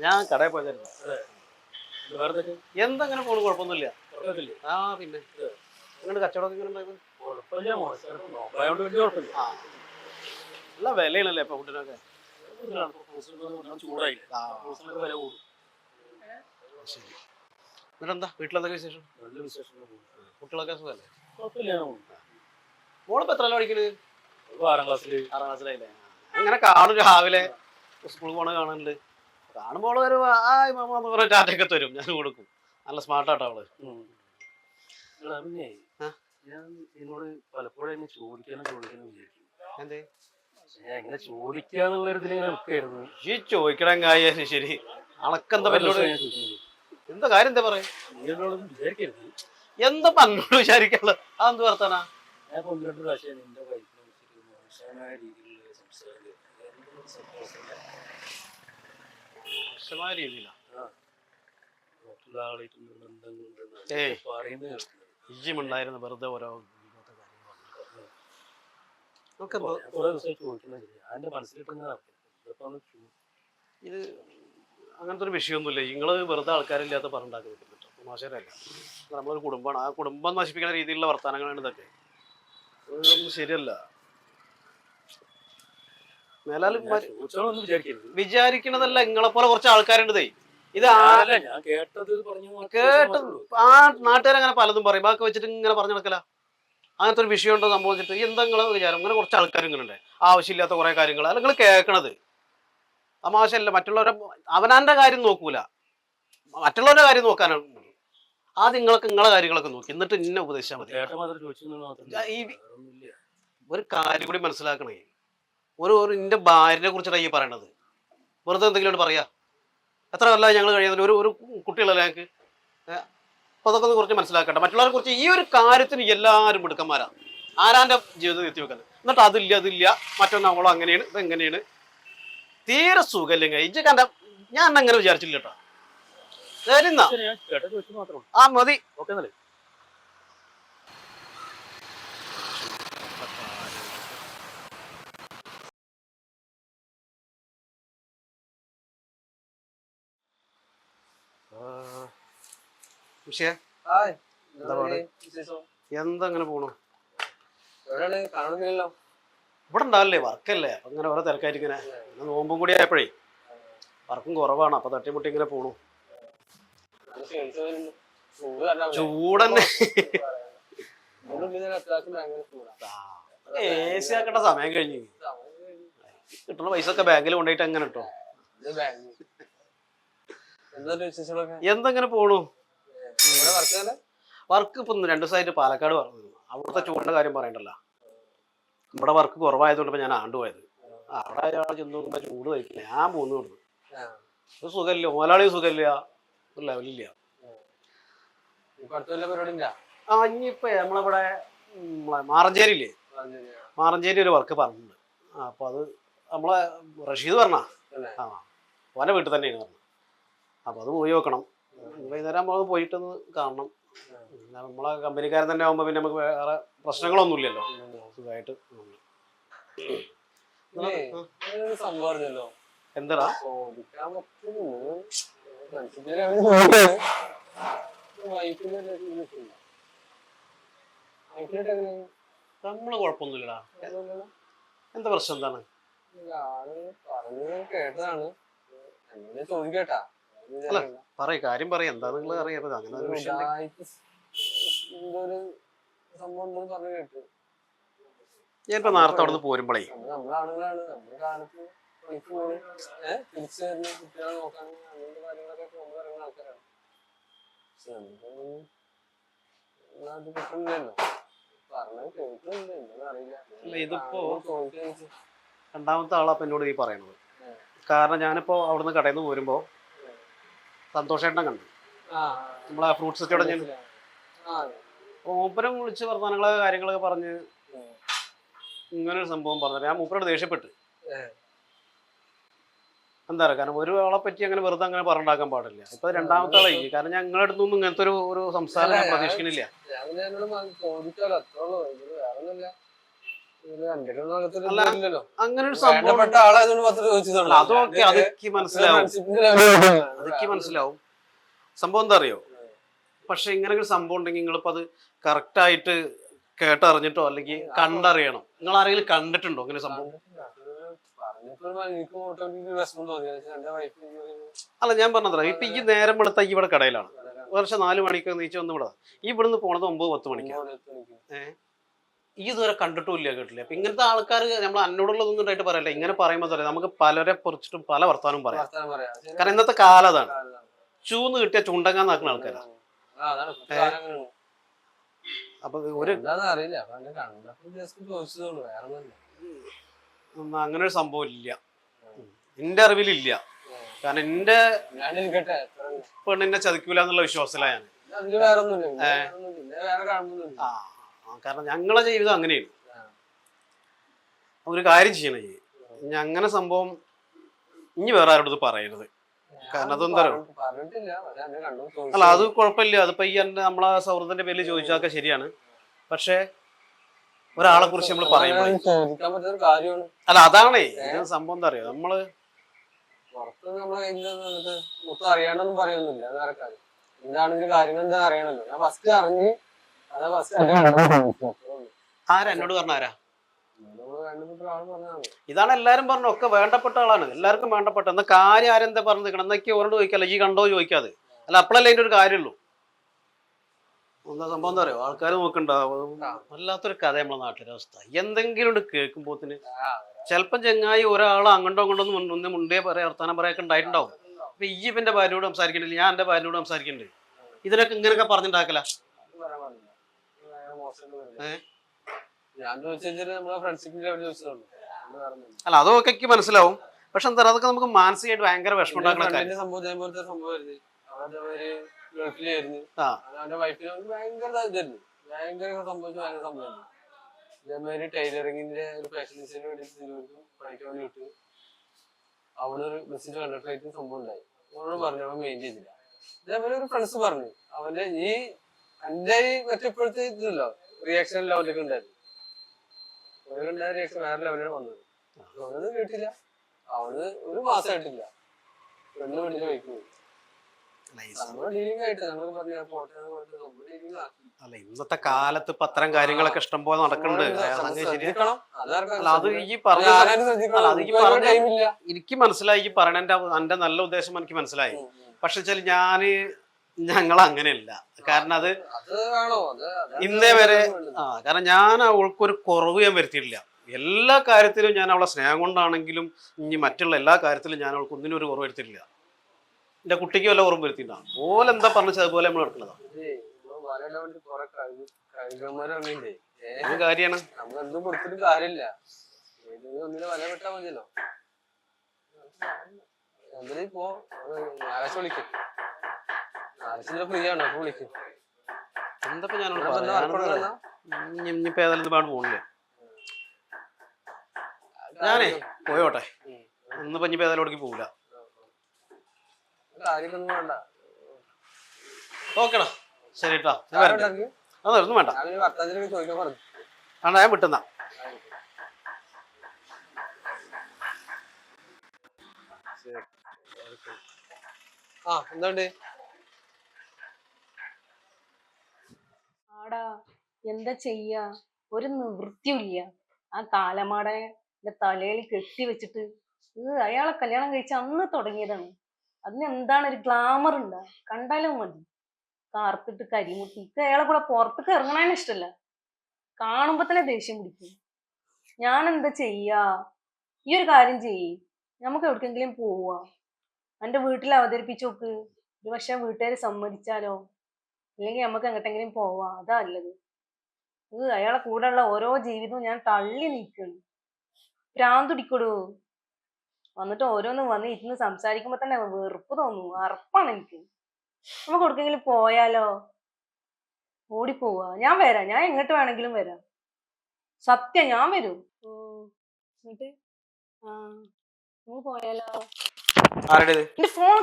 ഞാൻ കടയിൽ പോയതായിരുന്നു. എന്തങ്ങനെ പോണു? കുഴപ്പമൊന്നുമില്ല. ആ പിന്നെ. നിങ്ങളുടെ കച്ചവടം നല്ല വിലയാണല്ലേ ഇപ്പൊ ഫുഡിനൊക്കെ? ചൂടായി. ആ. ഫ്രൂട്ട്സിനൊക്കെ വില കൂടും. ശരി. എന്നിട്ട് എന്താ വീട്ടിലെന്തൊക്കെ വിശേഷം? കുട്ടികളൊക്കെ കുഴപ്പമില്ല മോളിപ്പോ എത്ര പഠിക്കണത്? ആറാം ക്ലാസ്സിലായില്ലേ? അങ്ങനെ കാണും രാവിലെ സ്കൂളിൽ പോണ കാണുന്നുണ്ട് കാണുമ്പോൾ ഒരു ആയ് മാമ എന്ന് പറഞ്ഞ ടാറ്റയൊക്കെ തരും ഞാൻ കൊടുക്കും. നല്ല സ്മാർട്ടാട്ടോ അവൾ. ഞാൻ എന്നോട് പലപ്പോഴും വിചാരിക്കും. എന്തേ? ഞാൻ ഇങ്ങനെ ചോദിക്കാന്നുള്ള ഒരു ഇതിലിങ്ങനെ നിൽക്കായിരുന്നു ഈ ചോദിക്കണം കായ ശരി അണക്കെന്താ എന്നോട് എന്താ കാര്യം എന്താ പറയാ? വിചാരിക്കരുത്. എന്താ പന്നോട് വിചാരിക്കാനുള്ളത് അതെന്ത് വർത്താനാ? ഞാൻ പ്രാവശ്യം വൈഫിനെ മോശമായ രീതിയിലുള്ള സംസാരം മോശമായ ഏയ്. വെറുതെ ഓരോ ഇത് അങ്ങനത്തെ ഒരു വിഷയമൊന്നുമില്ല. നിങ്ങൾ വെറുതെ ആൾക്കാരില്ലാത്ത പറഞ്ഞുണ്ടാക്കി നിൽക്കുന്നുണ്ട്. മോശമല്ല നമ്മളൊരു കുടുംബമാണ്. ആ കുടുംബം നശിപ്പിക്കുന്ന രീതിയിലുള്ള വർത്തമാനങ്ങളാണ് ഇതൊക്കെ. ശരിയല്ല. വിചാരിക്കണതല്ല നിങ്ങളെ പോലെ കുറച്ച് ആൾക്കാരുണ്ടതേ ഇത് കേട്ടത് ആ നാട്ടുകാരങ്ങനെ പലതും പറയും. ബാക്കി വെച്ചിട്ട് ഇങ്ങനെ പറഞ്ഞു നടക്കല. അങ്ങനത്തെ ഒരു വിഷയം ഉണ്ടോ സംഭവിച്ചിട്ട് എന്താ നിങ്ങളെ വിചാരം? ഇങ്ങനെ കുറച്ച് ആൾക്കാർ ഇങ്ങനെ ഉണ്ട് ആവശ്യമില്ലാത്ത കുറെ കാര്യങ്ങൾ അല്ല നിങ്ങൾ കേൾക്കണത് തമാശയല്ല മറ്റുള്ളവരെ അവനാന്റെ കാര്യം നോക്കൂല. മറ്റുള്ളവരുടെ കാര്യം നോക്കാനാണ് ആ നിങ്ങൾക്ക് നിങ്ങളെ കാര്യങ്ങളൊക്കെ നോക്കി. എന്നിട്ട് ഇന്ന ഉപദേശിച്ചാൽ മതി. ഒരു കാര്യം കൂടി മനസ്സിലാക്കണേ. ഒരു ഒരു എന്റെ ഭാര്യനെ കുറിച്ചിട്ടാണ് ഈ പറയണത്. വെറുതെ എന്തെങ്കിലും പറയാ. എത്ര കൊല്ലം ഞങ്ങൾ കഴിയുന്നത് ഒരു ഒരു കുട്ടികളല്ലേ ഞങ്ങൾക്ക് അപ്പോൾ അതൊക്കെ ഒന്ന് കുറച്ച് മനസ്സിലാക്കട്ടെ. മറ്റുള്ളവരെ കുറിച്ച് ഈ ഒരു കാര്യത്തിന് എല്ലാവരും മിടുക്കന്മാരാണ് ആരാന്റെ ജീവിതം എത്തി വെക്കുന്നത് എന്നിട്ട് അതില്ല അതില്ല. മറ്റൊന്ന് അവളോ അങ്ങനെയാണ് ഇത് എങ്ങനെയാണ് തീരെ സുഖമില്ലെങ്കിൽ ഇജ്ജ് കണ്ട ഞാൻ അങ്ങനെ വിചാരിച്ചില്ല കേട്ടോ. ശരി ആ മതി. ഓക്കെ എന്നല്ലേ ഹായ്. എന്താ അങ്ങനെ പോണു? ഇവിടെ ഉണ്ടാവില്ലേ? വർക്കല്ലേ? അപ്പൊ ഇങ്ങനെ ഓരോ തിരക്കായിട്ട് ഇങ്ങനെ. നോമ്പും കൂടി ആയപ്പോഴേ വർക്കും കുറവാണ്. അപ്പൊ തട്ടിമുട്ടി ഇങ്ങനെ പോണു. ചൂടന്നെ. എ സി ആക്കേണ്ട സമയം കഴിഞ്ഞു. കിട്ടുന്ന പൈസ ഒക്കെ ബാങ്കിൽ കൊണ്ടുപോയിട്ട് എങ്ങനെ കിട്ടും? എന്തെങ്ങനെ പോണു? വർക്ക് തന്നെ? വർക്ക് ഇപ്പൊ രണ്ടു ദിവസമായിട്ട് പാലക്കാട് പറഞ്ഞു അവിടുത്തെ ചൂടിന്റെ കാര്യം പറയണ്ടല്ലോ. ഇവിടെ വർക്ക് കുറവായതുകൊണ്ട് ഇപ്പൊ ഞാൻ ആണ്ടുപോയത് അവിടെ അയാൾ ചെന്ന് നോക്കുമ്പോ ചൂട് കഴിക്കില്ല. ഞാൻ പോന്നു കൊടുത്തു ഒരു സുഖമില്ല. മുതലാളി സുഖമില്ല. ഒരു ലെവലില്ല ആ ഇനിയിപ്പോ നമ്മളിവിടെ മാറഞ്ചേരിയില്ലേ? മാറഞ്ചേരി ഒരു വർക്ക് പറഞ്ഞിട്ടുണ്ട്. അപ്പൊ അത് നമ്മളെ റഷീദ് പറഞ്ഞാ? ആ. ഓന വീട്ടിൽ തന്നെയാണ് പറഞ്ഞു അപ്പൊ അത് പോയി നോക്കണം. വൈകുന്നേരം നമ്മൾ പോയിട്ടൊന്ന് കാണണം. പിന്നെ നമ്മളെ കമ്പനിക്കാരൻ തന്നെ ആകുമ്പോൾ പിന്നെ നമുക്ക് വേറെ പ്രശ്നങ്ങളൊന്നും ഇല്ലല്ലോ സുഖമായിട്ട് ഉം. പിന്നെ ഒരു സംഭവം അറിഞ്ഞല്ലോ. എന്താടാ? നമ്മൾ കുഴപ്പമൊന്നുമില്ലടാ. ഒന്നുമില്ലല്ലോ? എന്താ പ്രശ്നം എന്താണ്? കേട്ടതാണ്. ചോദിക്കട്ടാ അല്ല. പറയ് കാര്യം പറയാം. എന്താ നിങ്ങൾ അറിയാത്തത് അങ്ങനെ ഒരു വിഷയം ഒരു സംഭവം ഉണ്ടെന്ന് പറഞ്ഞു കേട്ടു. ഞാനിപ്പോ നേരത്തെ അവിടെ നിന്ന് പോരുമ്പോഴേ ഇതിപ്പോ- രണ്ടാമത്തെ ആളാ എന്നോട് ഈ പറയണത്. കാരണം ഞാനിപ്പോ അവിടുന്ന് കടയിൽ നിന്ന് പോരുമ്പോ സന്തോഷേട്ടനെ കണ്ടു. നമ്മളെ ഫ്രൂട്ട് സിറ്റിയോടെ ഞാൻ മൂപ്പരം വിളിച്ച് വർത്തമാനങ്ങളെ കാര്യങ്ങളൊക്കെ പറഞ്ഞ്. ഇങ്ങനെ ഒരു സംഭവം പറഞ്ഞു. ഞാൻ മൂപ്പരോട് ദേഷ്യപ്പെട്ട്. എന്താ പറയുക കാരണം ഒരു ആളെ പറ്റി അങ്ങനെ വെറുതെ അങ്ങനെ പറഞ്ഞുണ്ടാക്കാൻ പാടില്ല. ഇപ്പൊ രണ്ടാമത്തെ ആളായി. കാരണം ഞങ്ങളുടെ അടുത്തൊന്നും ഇങ്ങനത്തെ ഒരു ഒരു സംസാരം ഞാൻ- പ്രതീക്ഷിക്കുന്നില്ല അങ്ങനെ ഒരു സംഭവം വേണ്ടപ്പെട്ട ആളായതുകൊണ്ട് പത്ര അല്ല, അതൊക്കെ അതൊക്കെ മനസ്സിലാവും. അതൊക്കെ മനസ്സിലാവും. സംഭവം എന്താ അറിയോ? പക്ഷെ ഇങ്ങനെ ഒരു സംഭവം ഉണ്ടെങ്കിൽ നിങ്ങളിപ്പോ അത് കറക്റ്റ് ആയിട്ട് കേട്ടറിഞ്ഞിട്ടോ അല്ലെങ്കിൽ കണ്ടറിയണം. നിങ്ങൾ ആരെങ്കിലും കണ്ടിട്ടുണ്ടോ ഇങ്ങനെ സംഭവം? അല്ല ഞാൻ പറഞ്ഞതല്ല. ഇപ്പൊ ഈ നേരം വെളുത്ത ഇവിടെ കടയിലാണ്. വർഷം നാല് മണിക്ക് നീച്ച വന്ന് ഇവിടെ. ഈ ഇവിടുന്ന് പോണത് ഒമ്പത് പത്ത് മണിക്കാണ് ഈ ഇതുവരെ കണ്ടിട്ടുമില്ല കേട്ടില്ല. അപ്പൊ ഇങ്ങനത്തെ ആൾക്കാർ നമ്മൾ അന്നോടുള്ളതൊന്നും ഉണ്ടായിട്ട് പറയല്ല. ഇങ്ങനെ പറയുമ്പോൾ തന്നെ നമുക്ക് പലരെ കുറിച്ചിട്ടും പല വർത്താനം പറയാം. കാരണം ഇന്നത്തെ കാലം അതാണ്. ചൂന്ന് കിട്ടിയ ചുണ്ടങ്ങാൻ നടക്കുന്ന ആൾക്കാരാണ്. അപ്പൊ ഒരു അങ്ങനെ ഒരു സംഭവം ഇല്ല. എന്റെ അറിവിലില്ല കാരണം എന്റെ? പെണ്ണിനെ ചതിക്കൂല എന്നുള്ള വിശ്വാസത്തിലാണ് ഞാൻ. ആ, കാരണം ഞങ്ങളുടെ ജീവിതം അങ്ങനെയാണ്. ഒരു കാര്യം ചെയ്യണേ ഇനി അങ്ങനെ സംഭവം ഇനി വേറെ ആരോടത് പറയരുത്. കാരണം അതെന്താ അല്ല അത് കുഴപ്പമില്ല. അതിപ്പോ ഈ എന്റെ നമ്മളെ സൗഹൃദത്തിന്റെ പേരിൽ ചോദിച്ചാൽ ശരിയാണ്. പക്ഷെ ഒരാളെ കുറിച്ച് നമ്മൾ പറയുമ്പോൾ അല്ല അതാണേ. സംഭവം എന്താ അറിയോ? നമ്മൾ അറിയാണ്ടൊന്നും പറയുന്നില്ല. എന്താണെങ്കിലും കാര്യം എന്താണ് കാര്യങ്ങൾ എന്താ അറിയണല്ലോ? ഞാൻ ഫസ്റ്റ് അറിഞ്ഞ് ആരാ? എന്നോട് പറഞ്ഞ ആരാ? ഇതാണ് എല്ലാരും പറഞ്ഞു ഒക്കെ വേണ്ടപ്പെട്ട ആളാണ്. എല്ലാവർക്കും വേണ്ടപ്പെട്ട. എന്നാ കാര്യം ആരെന്താ പറഞ്ഞു നിൽക്കണം എന്നൊക്കെ ഓരോട് ചോദിക്കാല്ല ഈ കണ്ടോ ചോദിക്കാതെ അല്ല അപ്പോഴല്ലേ അതിന്റെ ഒരു കാര്യമുള്ളൂ എന്താ സംഭവം എന്താ പറയുക ആൾക്കാർ നോക്കണ്ടാവും വല്ലാത്തൊരു കഥ നമ്മളെ നാട്ടിലെ അവസ്ഥ. എന്തെങ്കിലും ഉണ്ട് കേൾക്കുമ്പോത്തിന്. ചിലപ്പം ചെങ്ങായി ഒരാൾ അങ്ങോട്ടോ അങ്ങോട്ടോ ഒന്ന് മുന്നേ മുണ്ടേ പറയാ വർത്താനം പറയാൻ ഉണ്ടായിട്ടുണ്ടാവും. അപ്പൊ ഈ ഇവന്റെ ഭാര്യയോട് സംസാരിക്കണ്ടില്ല ഞാൻ എന്റെ ഭാര്യയോട് സംസാരിക്കണ്ട്? ഇതിനൊക്കെ ഇങ്ങനെയൊക്കെ പറഞ്ഞിട്ടുണ്ടാക്കല അത്. അല്ല അതൊക്കെ മനസ്സിലാവും. പക്ഷെ എന്താ അതൊക്കെ നമുക്ക് മാനസികമായിട്ട് ഭയങ്കര വിഷമം ഉണ്ടാക്കുന്ന സംഭവം ഇതേമാതിരി ടൈലറിങ്ങിന്റെ ഒരു ഫാഷൻ ഡിസൈനർ വേണ്ടി തിരുവനന്തപുരത്ത് വേണ്ടി വിട്ടു അവിടെ ഒരു മെസ്സേജ് കണ്ടിട്ടായിട്ട് സംഭവം ഉണ്ടായി. അവനോട് പറഞ്ഞു അവൻ മെയിൻ ചെയ്തില്ല. ഇതേപോലെ ഒരു ഫ്രണ്ട്സ് പറഞ്ഞു. അവന്റെ ഈ എന്റെ ഈ മറ്റെപ്പോഴത്തെ ഇതില്ലല്ലോ റിയാക്ഷൻ ലെവലൊക്കെ ഉണ്ടായിരുന്നു. ഒരു ഉണ്ടായ റിയാക്ഷൻ വേറെ ലെവലാണ് വന്നത്. അവനൊന്നും കേട്ടില്ല. അവന് ഒരു മാസമായിട്ടില്ല പെണ്ണ് പെണ്ണിന്റെ വൈക്ക് പോയി അല്ല, ഈ സം- നമ്മൾ ഡീലിംഗ് ആയിട്ട് ഞങ്ങൾ പറഞ്ഞ പോട്ടെ എന്ന് പറഞ്ഞിട്ട് നമ്മൾ ഡീലിംഗ് ആക്കി അല്ല ഇന്നത്തെ കാലത്ത് പത്രം കാര്യങ്ങളൊക്കെ ഇഷ്ടം പോലെ നടക്കുന്നുണ്ട് അത് ഈ പറഞ്ഞ അല്ല, അത് ഈ പറഞ്ഞ- ടൈമില്ല എനിക്ക് മനസ്സിലായി ഈ പറയണന്റെ എന്റെ നല്ല ഉദ്ദേശം എനിക്ക് മനസ്സിലായി. പക്ഷെ വെച്ചാൽ ഞാൻ ഞങ്ങൾ അങ്ങനെയല്ല കാരണം അത് ഇന്നേ വരെ ആ കാരണം ഞാൻ അവൾക്കൊരു കുറവ് ഞാൻ വരുത്തിയിട്ടില്ല. എല്ലാ കാര്യത്തിലും ഞാൻ അവളെ സ്നേഹം കൊണ്ടാണെങ്കിലും ഇനി മറ്റുള്ള എല്ലാ കാര്യത്തിലും ഞാൻ അവൾക്ക് ഒന്നിനും ഒരു കുറവ് വരുത്തിയിട്ടില്ല. എന്റെ കുട്ടിക്ക് വല്ല കുറവ് വരുത്തിയിട്ടാണ് ഓലെന്താ പറഞ്ഞത് അതുപോലെ നമ്മൾ എടുക്കുന്നതാണ് കാര്യമാണ് നമ്മൾ എന്തും കൊടുത്തിട്ട് കാര്യമില്ല. ഒന്നിനെ വല വിട്ടാ മതിയല്ലോ. ഇപ്പോ ഞായറാഴ്ച വിളിക്കും. ഫ്രീ ആണ്? അപ്പൊ വിളിക്കും. ഏതായാലും പാട് പോണില്ല? ഞാനേ പോയോട്ടെ. ഇന്ന് ഇനിയിപ്പോ ഏതായാലും പോകില്ല കാര്യമൊന്നും ശരി കേട്ടോ? അതെ ഒന്നും വേണ്ട. ആണ്ടാ ഞാൻ വിട്ടുന്ന. ആ എന്തുണ്ട്? എന്താ ചെയ്യാ? ഒരു നിവൃത്തിയില്ല ആ താലമാടനെ തലയിൽ കെട്ടി വെച്ചിട്ട് അയാളെ കല്യാണം കഴിച്ച അന്ന് തുടങ്ങിയതാണ്. അതിന് എന്താണ് ഒരു ഗ്ലാമർ ഉണ്ട? കണ്ടാലും മതി. കാർത്തിട്ട് കരിമുട്ടി. ഇപ്പൊ അയാളെ കൂടെ പുറത്തേക്ക് ഇറങ്ങണേനെ ഇഷ്ടല്ല. കാണുമ്പോ തന്നെ ദേഷ്യം പിടിക്കും. ഞാൻ എന്താ ചെയ്യാ? ഈ ഒരു കാര്യം ചെയ്യ്. നമുക്ക് എവിടേക്കെങ്കിലും പോവാ. എന്റെ വീട്ടിൽ അവതരിപ്പിച്ചു നോക്ക്. ഒരു പക്ഷെ വീട്ടുകാർ സമ്മതിച്ചാലോ? അല്ലെങ്കിൽ നമുക്ക് എങ്ങോട്ടെങ്കിലും പോവാ. അതാ നല്ലത്. ഇത് അയാളെ കൂടെയുള്ള ഓരോ ജീവിതവും ഞാൻ തള്ളി നീക്കുന്നു. ഭ്രാന്തുടിക്കൊടു? വന്നിട്ട് ഓരോന്ന് വന്ന് ഇരുന്ന് സംസാരിക്കുമ്പോ തന്നെ വെറുപ്പ് തോന്നും. അറപ്പാണ് എനിക്ക്. നമുക്ക് കൊടുക്കെങ്കിലും പോയാലോ? ഓടിപ്പോവാ. ഞാൻ വരാം. ഞാൻ എങ്ങോട്ട് വേണമെങ്കിലും വരാം. സത്യം ഞാൻ വരും. എന്നിട്ട്? ആ നമുക്ക് പോയാലോ? ആരുടെ ഫോൺ ഫോൺ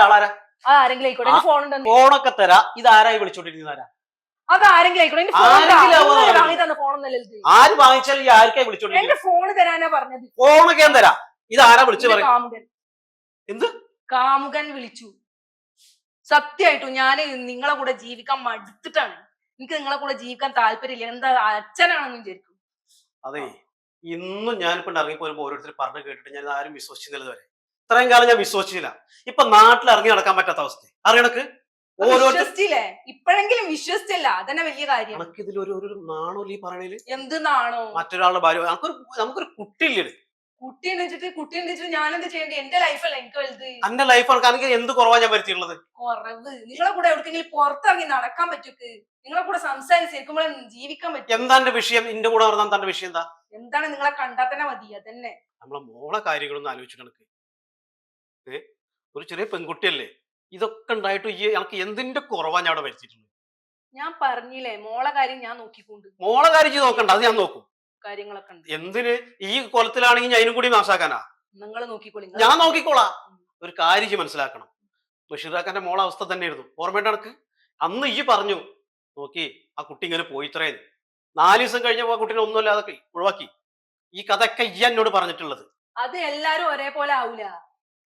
ആളാരാ? ആരെങ്കിലും ആയിക്കോട്ടെ. ഫോൺ ഉണ്ടെന്ന്. ഫോണൊക്കെ തരാ. ഇത് ആരായി വിളിച്ചോണ്ടിരിക്കുന്നതാരാ അത് ആരെങ്കിലും ആയിക്കോട്ടെ. എന്റെ ഫോൺ. വാങ്ങി തന്ന ഫോണൊന്നല്ല ഇത്? ആര് വാങ്ങിച്ചാലും ഈ ആർക്കായി വിളിച്ചോണ്ടിരിക്കുന്നത് എന്റെ ഫോൺ തരാനാ പറഞ്ഞത്. ഫോണൊക്കെ ഞാൻ തരാം. ഇത് ആരാ വിളിച്ചു കാമുകൻ. എന്ത്? കാമുകൻ വിളിച്ചു. സത്യമായിട്ടും ഞാൻ നിങ്ങളെ കൂടെ ജീവിക്കാൻ മടുത്തിട്ടാണ്. എനിക്ക് നിങ്ങളെ കൂടെ ജീവിക്കാൻ താല്പര്യമില്ല. എന്താ അച്ഛനാണെന്ന് വിചാരിക്കും. അതെ. ഇന്നും ഞാനിപ്പോ ഇറങ്ങി പോലും ഓരോരുത്തർ പറഞ്ഞു കേട്ടിട്ട് ഞാൻ ആരും വിശ്വസിച്ചില്ല ഇതുവരെ. ഇത്രയും കാലം ഞാൻ വിശ്വസിച്ചില്ല. ഇപ്പൊ നാട്ടിൽ ഇറങ്ങി നടക്കാൻ പറ്റാത്ത അവസ്ഥ. അറിയണക്ക് വിശ്വസിച്ചില്ലേ? ഇപ്പോഴെങ്കിലും വിശ്വസിച്ചല്ല. അതന്നെ വലിയ കാര്യം. നമുക്ക് ഇതിൽ ഒരു ഒരു നാണോല്ലേ ഈ പറയണേൽ? എന്തെന്നാണോ മറ്റൊരാളുടെ ഭാര്യ. നമുക്കൊരു നമുക്കൊരു കുട്ടിയില്ലേ കുട്ടി എണ്ണിച്ചിട്ട് കുട്ടി എണ്ണിച്ചിട്ട് ഞാൻ എന്ത് എന്റെ ലൈഫല്ല എനിക്ക് വലുത്. എന്റെ ലൈഫാണ് കാരണം എന്ത് കുറവാ ഞാൻ വരുത്തിയുള്ളത് കുറവ്. നിങ്ങളെ കൂടെ എവിടെക്കെങ്കിലും പുറത്തിറങ്ങി നടക്കാൻ പറ്റൂക്ക് നിങ്ങളെ കൂടെ സംസാരിച്ചിരിക്കുമ്പോൾ ജീവിക്കാൻ പറ്റും. എന്താ എന്റെ വിഷയം? എന്റെ കൂടെ നടന്നാൽ തന്റെ വിഷയം എന്താ? എന്താണ് നിങ്ങളെ കണ്ടാൽ തന്നെ മതി. അതന്നെ. നമ്മളെ മോളെ കാര്യങ്ങളൊന്നും ആലോചിച്ചു കണക്ക്. ഏ? ഒരു ചെറിയ പെൺകുട്ടിയല്ലേ? ഇതൊക്കെ ഉണ്ടായിട്ട് ഈ എനിക്ക് എന്തിന്റെ കുറവാ ഞാൻ അവിടെ വരുത്തിയിട്ടുള്ളത് ഞാൻ പറഞ്ഞില്ലേ മോളെ കാര്യം ഞാൻ നോക്കിക്കൊണ്ട്. മോളെ കാര്യം ചെയ്ത് നോക്കണ്ട അത് ഞാൻ നോക്കും. കാര്യങ്ങളൊക്കെ ഉണ്ട്. എന്തിന്? ഈ കൊലത്തിലാണെങ്കിൽ ഞാൻ അതിനും കൂടി നാശാക്കാനാ നിങ്ങൾ നോക്കിക്കോളി. ഞാൻ നോക്കിക്കോളാ. ഒരു കാര്യം മനസ്സിലാക്കണം. ബഷീറാക്കാന്റെ മോളെ അവസ്ഥ തന്നെ തന്നെയായിരുന്നു. ഓർമ്മയുടെ നടക്ക് അന്ന് ഈ പറഞ്ഞു നോക്കി ആ കുട്ടി ഇങ്ങനെ പോയി ഇത്രയും നാല് ദിവസം കഴിഞ്ഞപ്പോ ആ കുട്ടീനെ ഒന്നുമില്ലാതൊക്കെ ഒഴിവാക്കി. ഈ കഥയൊക്കെ ഈ എന്നോട് പറഞ്ഞിട്ടുള്ളത്. അത് എല്ലാരും ഒരേപോലെ ആവൂല.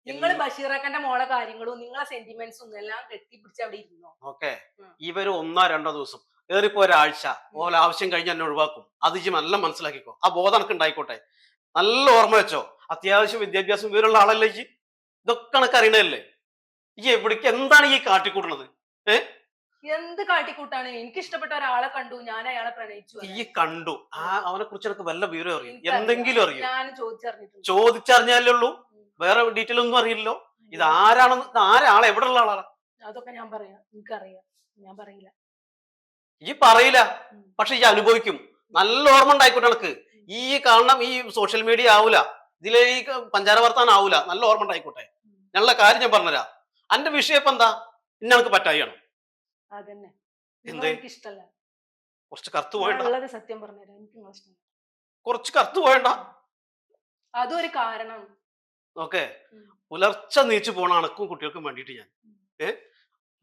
നിങ്ങൾ ബഷീറക്കന്റെ മോളെ കാര്യങ്ങളും നിങ്ങളെ സെന്റിമെന്റ്സും എല്ലാം കെട്ടിപ്പിടിച്ച് അവിടെ ഇരുന്നോ? ഓക്കെ. ഇവർ ഒന്നോ രണ്ടോ ദിവസം ഏറിപ്പോ ഒരാഴ്ച ഓലെ ആവശ്യം കഴിഞ്ഞ് എന്നെ ഒഴിവാക്കും. അത് ഇജ്ജ് നല്ല മനസ്സിലാക്കിക്കോ. ആ ബോധം എനക്ക് ഉണ്ടായിക്കോട്ടെ. നല്ല ഓർമ്മ വെച്ചോ. അത്യാവശ്യം വിദ്യാഭ്യാസം വിവരമുള്ള ആളല്ലേ ഈ ഇതൊക്കെ കണക്ക് അറിയണല്ലേ ഈ എവിടേക്ക് എന്താണ് ഈ കാട്ടിക്കൂട്ടണത് എന്ത് കാട്ടിക്കൂട്ടാണ്? എനിക്ക് ഇഷ്ടപ്പെട്ട ഒരാളെ കണ്ടു ഞാൻ അയാളെ പ്രണയിച്ചു ഈ കണ്ടു. ആ അവനെ കുറിച്ച് എനിക്ക് വല്ല വിവരം അറിയും. എന്തെങ്കിലും അറിയും? ഞാൻ ചോദിച്ചറിഞ്ഞിട്ടുണ്ട്. ചോദിച്ചറിഞ്ഞാലേ ഉള്ളൂ. വേറെ ഡീറ്റെയിൽ ഒന്നും അറിയില്ലല്ലോ. ഇത് ആരാണെന്ന് ആരാളെ എവിടെ ഉള്ള ആളാണ്? അതൊക്കെ ഞാൻ പറയാം. എനിക്കറിയാം. ഞാൻ പറയില്ല. ഈ പറയില്ല. പക്ഷെ ഈ അനുഭവിക്കും. നല്ല ഓർമ്മ ഉണ്ടായിക്കോട്ടെ എനക്ക് ഈ കാരണം ഈ സോഷ്യൽ മീഡിയ ആവൂല. ഇതിലെ ഈ പഞ്ചാര വർത്താനം ആവൂല. നല്ല ഓർമ്മ ഉണ്ടായിക്കോട്ടെ. ഞങ്ങളുടെ കാര്യം ഞാൻ പറഞ്ഞുതരാം. അന്റെ വിഷയം ഇപ്പൊ എന്താ? ഇന്നെനിക്ക് പറ്റായി പറ്റായിയാണ്? അതന്നെ? എനിക്ക് ഇഷ്ടല്ല കുറച്ച് കറുത്ത് പോയണ്ട. ഉള്ളത് സത്യം പറഞ്ഞുതരാം. എനിക്ക് ഇഷ്ടമല്ല കുറച്ച് കറുത്ത് പോയണ്ട. അതും ഒരു കാരണം. ഓക്കെ. പുലർച്ചെ നീച്ചു പോണ അണക്കും കുട്ടികൾക്കും വേണ്ടിയിട്ട് ഞാൻ. ഏ?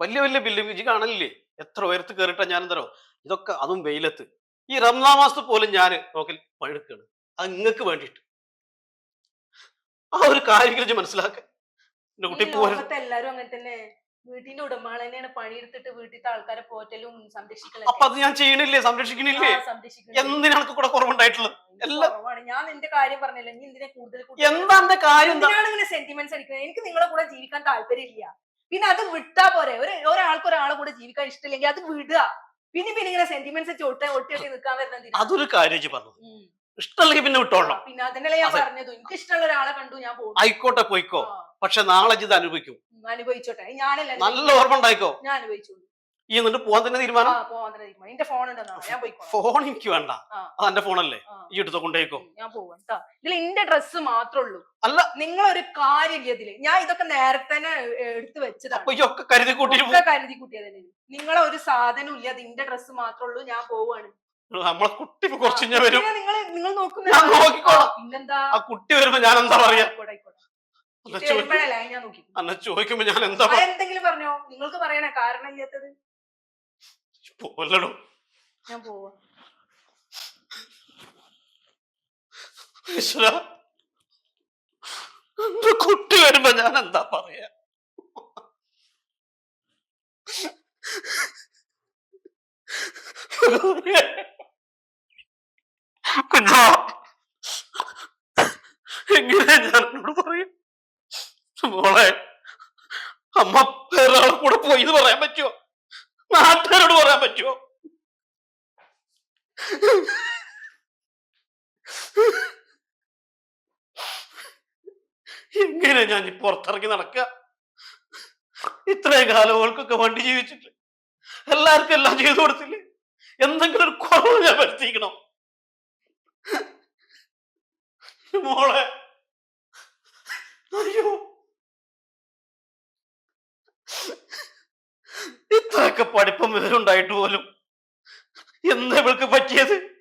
വലിയ വലിയ ബില്ലിംഗ് ഇജി കാണലില്ലേ? എത്ര ഉയരത്ത് കയറിയിട്ടാ ഞാൻ എന്തോ ഇതൊക്കെ അതും വെയിലത്ത്. ഈ റംസാൻ മാസത്ത് പോലും ഞാൻ നോക്കൽ പഴുക്കാണ് അത് നിങ്ങൾക്ക് വേണ്ടിയിട്ട്. ആ ഒരു കാര്യം മനസ്സിലാക്കുക മനസ്സിലാക്ക. എന്റെ കുട്ടി പോലും എല്ലാരും അങ്ങനെ തന്നെ വീട്ടിന്റെ ഉടമകൾ തന്നെയാണ് പണിയെടുത്തിട്ട് വീട്ടിലത്തെ ആൾക്കാരെ പോറ്റലും സംരക്ഷിക്കലും അപ്പൊ അത് ഞാൻ ചെയ്യണില്ലേ? സംരക്ഷിക്കണില്ലേ? എന്തിനാണ് എനിക്ക് കൂടെ കുറവുണ്ടായിട്ടുള്ളത്? ഞാൻ നിന്റെ കാര്യം പറഞ്ഞില്ല. നീ എന്തിനെ കൂടുതൽ എന്താ എന്റെ കാര്യം എന്താ? എന്തിനാണ് ഇങ്ങനെ സെന്റിമെന്റ്സ് അടിക്കുന്നത്? എനിക്ക് നിങ്ങളെ കൂടെ ജീവിക്കാൻ താല്പര്യമില്ല. പിന്നെ അത് വിട്ടാ പോരെ. ഒരു ഒരാൾക്ക് ഒരാളെ കൂടെ ജീവിക്കാൻ ഇഷ്ടമില്ലെങ്കിൽ അത് വിടുക. പിന്നെ പിന്നെ ഇങ്ങനെ സെന്റിമെന്റ്സ് ഒട്ട ഒട്ടി നിൽക്കാൻ വരുന്നത്? അതൊരു കാര്യം പറഞ്ഞു. ഇഷ്ടമല്ലെങ്കിൽ പിന്നെ വിട്ടോളാം പിന്നെ അതന്നെയല്ലേ ഞാൻ. പറഞ്ഞത്. എനിക്ക് ഇഷ്ടമുള്ള ഒരാളെ കണ്ടു ഞാൻ പോകും ആയിക്കോട്ടെ പോയിക്കോ. പക്ഷെ നാളെ ഇത് അനുഭവിക്കും. അനുഭവിച്ചോട്ടെ. ഞാനല്ല നല്ല ഓർമ്മ ഉണ്ടായിക്കോ? ഞാൻ അനുഭവിച്ചോളൂ. ഈ എന്നിട്ട് പോവാൻ തന്നെ തീരുമാനം? ഫോൺ എനിക്ക് വേണ്ട. അത് എന്റെ ഫോണല്ലേ ഈ എടുത്തോ കൊണ്ടേക്കോ ഞാൻ പോവാം. ഇതിൽ എന്റെ ഡ്രസ്സ് മാത്രമേ ഉള്ളൂ. അല്ല. നിങ്ങളൊരു കാര്യം ഇതിൽ ഞാൻ ഇതൊക്കെ നേരത്തെ എടുത്തു വെച്ചതാണ്. കരുതി കൂട്ടി കരുതി കൂട്ടിയതല്ലേ നിങ്ങളെ ഒരു സാധനം ഇല്ല. അതിന്റെ ഡ്രസ്സ് മാത്രമേ ഉള്ളൂ. ഞാൻ പോവാണ്. നമ്മളെ കുട്ടി കുറച്ച് വരും. നിങ്ങൾ നിങ്ങൾ നോക്കുന്ന. പിന്നെന്താ? ആ കുട്ടി വരുമ്പോ ഞാൻ എന്താ പറയാ? അന്ന ചോദിക്കുമ്പോ ഞാൻ എന്താ എന്തെങ്കിലും പറഞ്ഞോ? നിങ്ങൾക്ക് പറയണ കാരണം ഇല്ലാത്തത്. പോലടോ ഞാൻ പോവാ. കുട്ടി വരുമ്പോ ഞാൻ എന്താ കുഞ്ഞാ എങ്ങനെയാ ഞാൻ എന്നോട് പറയും മോളെ. അമ്മ വേറൊരാളെ കൂടെ പോയി എന്ന് പറയാൻ പറ്റുമോ നാട്ടുകാരോട് പറയാൻ പറ്റുമോ എങ്ങനെ ഞാൻ പുറത്തിറങ്ങി നടക്കുക? ഇത്രയും കാലം ഓൾക്കൊക്കെ വണ്ടി ജീവിച്ചിട്ട് എല്ലാവർക്കും എല്ലാം ചെയ്തു കൊടുത്തില്ലേ? എന്തെങ്കിലും ഒരു കുറവ് ഞാൻ വരുത്തിക്കണോ മോളെ. അയ്യോ. ഇത്രയൊക്കെ പഠിപ്പം വിവരമുണ്ടായിട്ട് പോലും. എന്താ ഇവൾക്ക് പറ്റിയത്?